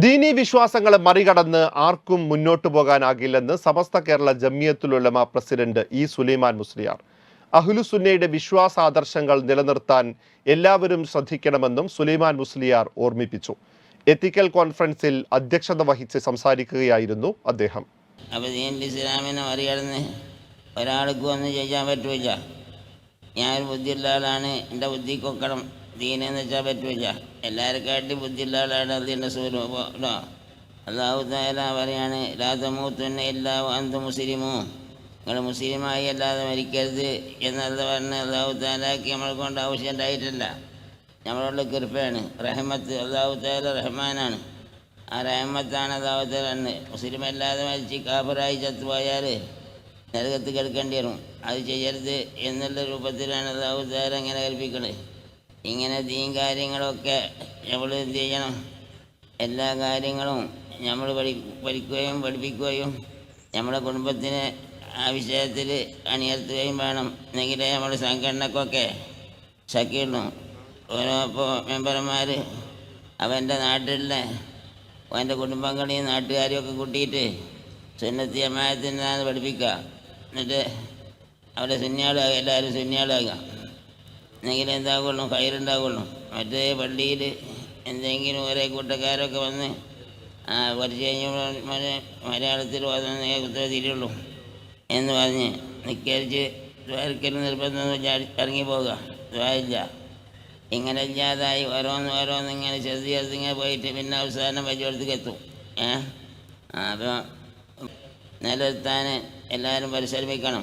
ദീനീ വിശ്വാസങ്ങളെ മറികടന്ന് ആർക്കും മുന്നോട്ടു പോകാനാകില്ലെന്ന് സമസ്ത കേരള ജമിയത്തുലുലമ പ്രസിഡന്റ് ഇ സുലൈമാൻ മുസ്ലിയാർ. അഹ്ലുസുന്നയുടെ വിശ്വാസാദർശങ്ങൾ നിലനിർത്താൻ എല്ലാവരും ശ്രദ്ധിക്കണമെന്നും സുലൈമാൻ മുസ്ലിയാർ ഓർമ്മിപ്പിച്ചു. എത്തിക്കൽ കോൺഫറൻസിൽ അധ്യക്ഷത വഹിച്ച് സംസാരിക്കുകയായിരുന്നു അദ്ദേഹം. ഇസ്ലാമിനെ മറികടന്ന് ഒരാൾക്ക് ഒന്നും ചെയ്യാൻ പറ്റൂല ഞാനൊരു ബുദ്ധിയുള്ള ആളാണ് എന്റെ ബുദ്ധിക്കൊക്കണം. ദീനെന്ന് വെച്ചാൽ പറ്റൂല എല്ലാവരെക്കാട്ടി ബുദ്ധിയുള്ള ആളാണ് അതിന്റെ സ്വരൂപം. അള്ളാഹു താല പറയാണ് തന്നെ എല്ലാ അന്ത് മുസ്ലിമോ നിങ്ങൾ മുസ്ലിമായി അല്ലാതെ മരിക്കരുത് എന്നത് പറഞ്ഞ് അള്ളാഹു താലാക്കി നമ്മളെ കൊണ്ട് ആവശ്യം ഉണ്ടായിട്ടില്ല നമ്മളോട് കൃപയാണ്. റഹ്മത്ത് അള്ളാഹു താല റഹ്മാനാണ്. ആ റഹ്മത്താണ് അള്ളാഹു താല മുസ്ലിം അല്ലാതെ മരിച്ച് കാബറായി ചത്തുപോയാൽ നരകത്ത് കിടക്കേണ്ടി വരും. അത് ചെയ്യരുത് എന്നുള്ള രൂപത്തിലാണ് അള്ളാഹു താല അങ്ങനെ കൽപ്പിക്കുന്നത് ഇങ്ങനെ ദീൻ കാര്യങ്ങളൊക്കെ നമ്മൾ എന്ത് ചെയ്യണം? എല്ലാ കാര്യങ്ങളും നമ്മൾ പഠി പഠിക്കുകയും പഠിപ്പിക്കുകയും നമ്മുടെ കുടുംബത്തിന് ആ വിഷയത്തിൽ അണിയർത്തുകയും വേണം. എന്നെങ്കിലേ നമ്മുടെ സംഘടനക്കൊക്കെ ശക്തിയുള്ളൂ ഓരോ ഇപ്പോൾ മെമ്പർമാർ അവന്റെ നാട്ടിലെ അവന്റെ കുടുംബങ്ങളെയും നാട്ടുകാരെയും ഒക്കെ കൂട്ടിയിട്ട് സുന്നത്തി അമ്മായത്തിനാണ് പഠിപ്പിക്കുക. എന്നിട്ട് അവിടെ സുന്നിയാളാകുക എല്ലാവരും സുന്യാളാകുക എന്നെങ്കിലും എന്താകുള്ളൂ ഫയറുണ്ടാകുള്ളൂ മറ്റേ പള്ളിയിൽ എന്തെങ്കിലും ഒരേ കൂട്ടക്കാരൊക്കെ വന്ന് കുറച്ച് കഴിഞ്ഞപ്പോൾ മലയാളത്തിൽ വന്നേ കുത്തേ തിരിയുള്ളൂ എന്ന് പറഞ്ഞ് നിക്കരിച്ച് ദ്വാരക്കൽ നിർബന്ധം ഇറങ്ങി പോവുക ദ്വാരില്ല ഇങ്ങനെ ഇല്ലാതായി ഓരോന്ന് ഓരോന്ന് ഇങ്ങനെ ചെറുതി ചേർത്ത് ഇങ്ങനെ പോയിട്ട് പിന്നെ അവസാനം വലിയടത്തേക്ക് എത്തും. ഏ? അപ്പോൾ നിലനിർത്താൻ എല്ലാവരും പരിശ്രമിക്കണം.